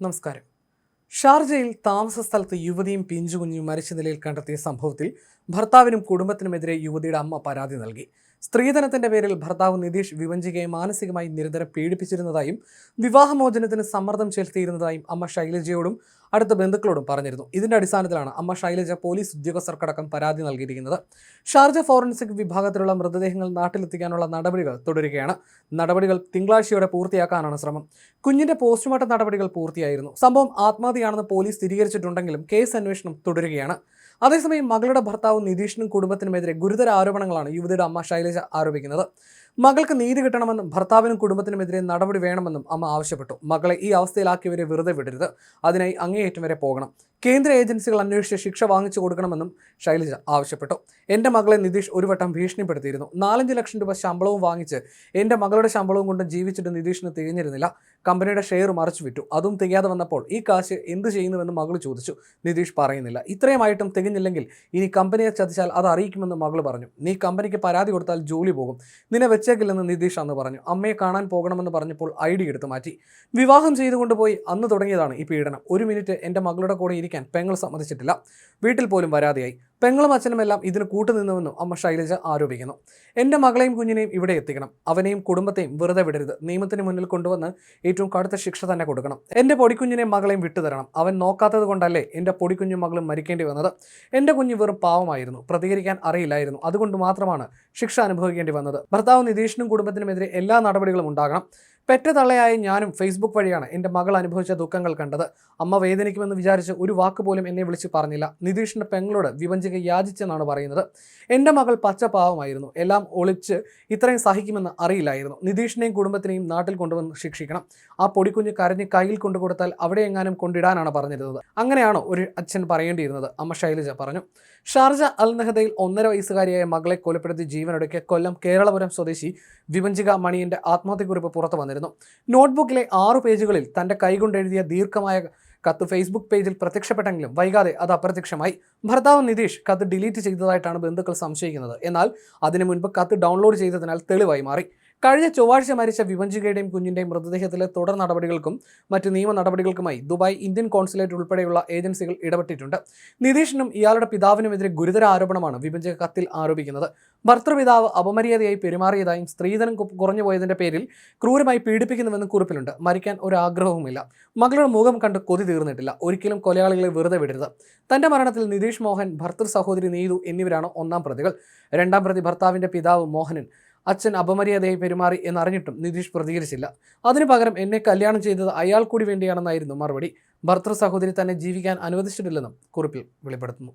നമസ്കാരം. ഷാർജയിൽ താമസ സ്ഥലത്ത് യുവതിയും പിഞ്ചുകുഞ്ഞും മരിച്ച നിലയിൽ കണ്ടെത്തിയ സംഭവത്തിൽ ഭർത്താവിനും കുടുംബത്തിനുമെതിരെ യുവതിയുടെ അമ്മ പരാതി നൽകി. സ്ത്രീധനത്തിന്റെ പേരിൽ ഭർത്താവ് നിതീഷ് വിവഞ്ചികയെ മാനസികമായി നിരന്തരം പീഡിപ്പിച്ചിരുന്നതായും വിവാഹമോചനത്തിന് സമ്മർദ്ദം ചെലുത്തിയിരുന്നതായും അമ്മ ശൈലജയോടും അടുത്ത ബന്ധുക്കളോടും പറഞ്ഞിരുന്നു. ഇതിന്റെ അടിസ്ഥാനത്തിലാണ് അമ്മ ശൈലജ പോലീസ് ഉദ്യോഗസ്ഥർക്കടക്കം പരാതി നൽകിയിരിക്കുന്നത്. ഷാർജ ഫോറൻസിക് വിഭാഗത്തിലുള്ള മൃതദേഹങ്ങൾ നാട്ടിലെത്തിക്കാനുള്ള നടപടികൾ തുടരുകയാണ്. നടപടികൾ തിങ്കളാഴ്ചയോടെ പൂർത്തിയാക്കാനാണ് ശ്രമം. കുഞ്ഞിന്റെ പോസ്റ്റ്മോർട്ടം നടപടികൾ പൂർത്തിയായിരുന്നു. സംഭവം ആത്മഹത്യയാണെന്ന് പോലീസ് സ്ഥിരീകരിച്ചിട്ടുണ്ടെങ്കിലും കേസ് അന്വേഷണം തുടരുകയാണ്. അതേസമയം മകളുടെ ഭർത്താവ് നിതീഷിനും കുടുംബത്തിനുമെതിരെ ഗുരുതര ആരോപണങ്ങളാണ് യുവതിയുടെ അമ്മ ശൈലജ ആരോപിക്കുന്നത്. മകൾക്ക് നീതി കിട്ടണമെന്നും ഭർത്താവിനും കുടുംബത്തിനുമെതിരെ നടപടി വേണമെന്നും അമ്മ ആവശ്യപ്പെട്ടു. മകളെ ഈ അവസ്ഥയിലാക്കിയവരെ വെറുതെ വിടരുത്. അതിനായി അങ്ങേയറ്റം വരെ പോകണം. കേന്ദ്ര ഏജൻസികൾ അന്വേഷിച്ച് ശിക്ഷ വാങ്ങിച്ചു കൊടുക്കണമെന്നും ശൈലജ ആവശ്യപ്പെട്ടു. എന്റെ മകളെ നിതീഷ് ഒരു വട്ടം ഭീഷണിപ്പെടുത്തിയിരുന്നു. നാലഞ്ച് ലക്ഷം രൂപ ശമ്പളവും വാങ്ങിച്ച് എന്റെ മകളുടെ ശമ്പളവും കൊണ്ട് ജീവിച്ചിട്ട് നിതീഷിന് തികഞ്ഞിരുന്നില്ല. കമ്പനിയുടെ ഷെയർ മറച്ചു വിറ്റു. അതും തികയാതെ വന്നപ്പോൾ ഈ കാശ് എന്ത് ചെയ്യുന്നുവെന്ന് മകൾ ചോദിച്ചു. നിതീഷ് പറയുന്നില്ല. ഇത്രയുമായിട്ടും തികഞ്ഞില്ലെങ്കിൽ ഇനി കമ്പനിയെ ചതിച്ചാൽ അത് അറിയിക്കുമെന്ന് മകൾ പറഞ്ഞു. നീ കമ്പനിക്ക് പരാതി കൊടുത്താൽ ജോലി പോകും. നിന്നെ വെച്ചേക്കില്ലെന്ന് നിതീഷ് അന്ന് പറഞ്ഞു. അമ്മയെ കാണാൻ പോകണമെന്ന് പറഞ്ഞപ്പോൾ ഐ ഡി എടുത്തു മാറ്റി. വിവാഹം ചെയ്തുകൊണ്ട് പോയി അന്ന് തുടങ്ങിയതാണ് ഈ പീഡനം. ഒരു മിനിറ്റ് എന്റെ മകളുടെ കൂടെ ഇരിക്കാൻ പെങ്ങൾ സമ്മതിച്ചിട്ടില്ല. വീട്ടിൽ പോലും വരാതെയായി. പെങ്ങളും അച്ഛനും എല്ലാം ഇതിന് കൂട്ടുനിന്നുവെന്നും അമ്മ ശൈലജ ആരോപിക്കുന്നു. എന്റെ മകളെയും കുഞ്ഞിനെയും ഇവിടെ എത്തിക്കണം. അവനെയും കുടുംബത്തെയും വെറുതെ വിടരുത്. നിയമത്തിന് മുന്നിൽ കൊണ്ടുവന്ന് ഏറ്റവും കടുത്ത ശിക്ഷ തന്നെ കൊടുക്കണം. എന്റെ പൊടിക്കുഞ്ഞിനെയും മകളെയും വിട്ടുതരണം. അവൻ നോക്കാത്തത് കൊണ്ടല്ലേ എന്റെ പൊടിക്കുഞ്ഞും മകളും മരിക്കേണ്ടി വന്നത്? എന്റെ കുഞ്ഞ് വെറും പാവമായിരുന്നു. പ്രതികരിക്കാൻ അറിയില്ലായിരുന്നു. അതുകൊണ്ട് മാത്രമാണ് ശിക്ഷ അനുഭവിക്കേണ്ടി വന്നത്. ഭർത്താവ് നിതീഷിനും കുടുംബത്തിനുമെതിരെ എല്ലാ നടപടികളും ഉണ്ടാകണം. പെറ്റ തള്ളയായ ഞാനും ഫേസ്ബുക്ക് വഴിയാണ് എന്റെ മകൾ അനുഭവിച്ച ദുഃഖങ്ങൾ കണ്ടത്. അമ്മ വേദനിക്കുമെന്ന് വിചാരിച്ച് ഒരു വാക്ക് പോലും എന്നെ വിളിച്ച് പറഞ്ഞില്ല. നിതീഷിന്റെ പെങ്ങളോട് വിവഞ്ചിക യാചിച്ചെന്നാണ് പറയുന്നത്. എന്റെ മകൾ പച്ചപാവമായിരുന്നു എല്ലാം ഒളിച്ച് ഇത്രയും സഹിക്കുമെന്ന് അറിയില്ലായിരുന്നു. നിതീഷിനെയും കുടുംബത്തിനെയും നാട്ടിൽ കൊണ്ടുവന്ന് ശിക്ഷിക്കണം. ആ പൊടിക്കുഞ്ഞ് കരഞ്ഞ് കയ്യിൽ കൊണ്ടുകൊടുത്താൽ അവിടെ എങ്ങാനും കൊണ്ടിടാനാണ് പറഞ്ഞിരുന്നത്. അങ്ങനെയാണോ ഒരു അച്ഛൻ പറയേണ്ടിയിരുന്നത്? അമ്മ ശൈലജ പറഞ്ഞു. ഷാർജ അൽ ഒന്നര വയസ്സുകാരിയായ മകളെ കൊലപ്പെടുത്തി ജീവനൊടുക്കിയ കൊല്ലം കേരളപുരം സ്വദേശി വിവഞ്ചിക മണിയന്റെ ആത്മഹത്യക്കുറിപ്പ് പുറത്തു വന്നിരുന്നു. നോട്ട്ബുക്കിലെ ആറു പേജുകളിൽ തന്റെ കൈകൊണ്ട് എഴുതിയ ദീർഘമായ കത്ത് ഫേസ്ബുക്ക് പേജിൽ പ്രത്യക്ഷപ്പെട്ടെങ്കിലും വൈകാതെ അത് അപ്രത്യക്ഷമായി. ഭർത്താവ് നിതീഷ് കത്ത് ഡിലീറ്റ് ചെയ്തതായിട്ടാണ് ബന്ധുക്കൾ സംശയിക്കുന്നത്. എന്നാൽ അതിനു മുൻപ് കത്ത് ഡൗൺലോഡ് ചെയ്തതിനാൽ തെളിവായി മാറി. കഴിഞ്ഞ ചൊവ്വാഴ്ച മരിച്ച വിവഞ്ചികയുടെയും കുഞ്ഞിന്റെയും മൃതദേഹത്തിലെ തുടർ നടപടികൾക്കും മറ്റ് നിയമ നടപടികൾക്കുമായി ദുബായ് ഇന്ത്യൻ കോൺസുലേറ്റ് ഉൾപ്പെടെയുള്ള ഏജൻസികൾ ഇടപെട്ടിട്ടുണ്ട്. നിതീഷിനും ഇയാളുടെ പിതാവിനുമെതിരെ ഗുരുതര ആരോപണമാണ് വിഭജിക കത്തിൽ ആരോപിക്കുന്നത്. ഭർത്തൃപിതാവ് അപമര്യാദയായി പെരുമാറിയതായും സ്ത്രീധനം കുറഞ്ഞു പോയതിന്റെ പേരിൽ ക്രൂരമായി പീഡിപ്പിക്കുന്നുവെന്നും കുറിപ്പിലുണ്ട്. മരിക്കാൻ ഒരു ആഗ്രഹവുമില്ല മകളുടെ മുഖം കണ്ട് കൊതി തീർന്നിട്ടില്ല. ഒരിക്കലും കൊലയാളികളെ വെറുതെ വിടരുത്. തന്റെ മരണത്തിൽ നിതീഷ് മോഹൻ ഭർത്തൃ സഹോദരി നീതു എന്നിവരാണ് ഒന്നാം പ്രതികൾ. രണ്ടാം പ്രതി ഭർത്താവിന്റെ പിതാവ് മോഹനൻ അച്ഛൻ അപമര്യാദയായി പെരുമാറി എന്നറിഞ്ഞിട്ടും നിതീഷ് പ്രതികരിച്ചില്ല. അതിനു പകരം എന്നെ കല്യാണം ചെയ്തത് അയാൾ കൂടി വേണ്ടിയാണെന്നായിരുന്നു മറുപടി. ഭർത്തൃ സഹോദരി തന്നെ ജീവിക്കാൻ അനുവദിച്ചിട്ടില്ലെന്നും കുറിപ്പിൽ വെളിപ്പെടുത്തുന്നു.